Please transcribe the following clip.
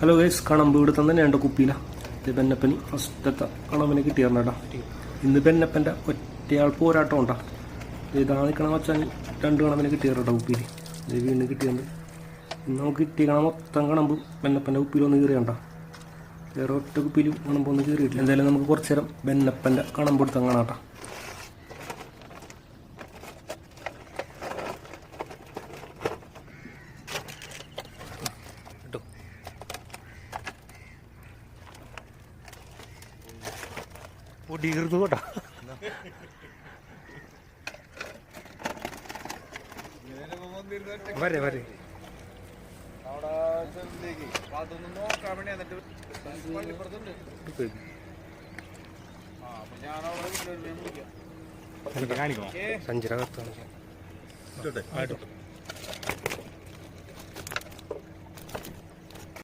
Hello guys കണമ്പ് തന്നെ എന്റെ കുപ്പിയില. ഇത് ബെന്നപ്പന് ഫസ്റ്റത്തെ കണമ്പിനെ കിട്ടിയിരുന്നേട്ടാ കേട്ടോ ഇന്ന് ബെന്നപ്പന്റെ ഒറ്റയാൾ പോരാട്ടം ഉണ്ടാ ഇതാ നിൽക്കണം വെച്ചാൽ രണ്ട് കണമ്പിനെ കിട്ടിയിരുന്നേട്ടാ കേട്ടോ കുപ്പിയിൽ ഇത് വീണ്ടും കിട്ടിയത് ഇന്ന് നമുക്ക് കിട്ടിയ മൊത്തം കണമ്പ് ബെന്നപ്പന്റെ കുപ്പിയിലൊന്ന് കയറിയണ്ട വേറെ ഒറ്റ കുപ്പിയിലും കണമ്പൊന്നും കയറിയിട്ടില്ല എന്തായാലും നമുക്ക് കുറച്ച് നേരം ബെന്നപ്പന്റെ കണമ്പ് എടുത്താൽ കാണാം കേട്ടോ. പൊടിയിരുന്നു കേട്ടോ. വരെ വരെ. അവിടെ ചെറുതിലേക്ക്. അപ്പൊ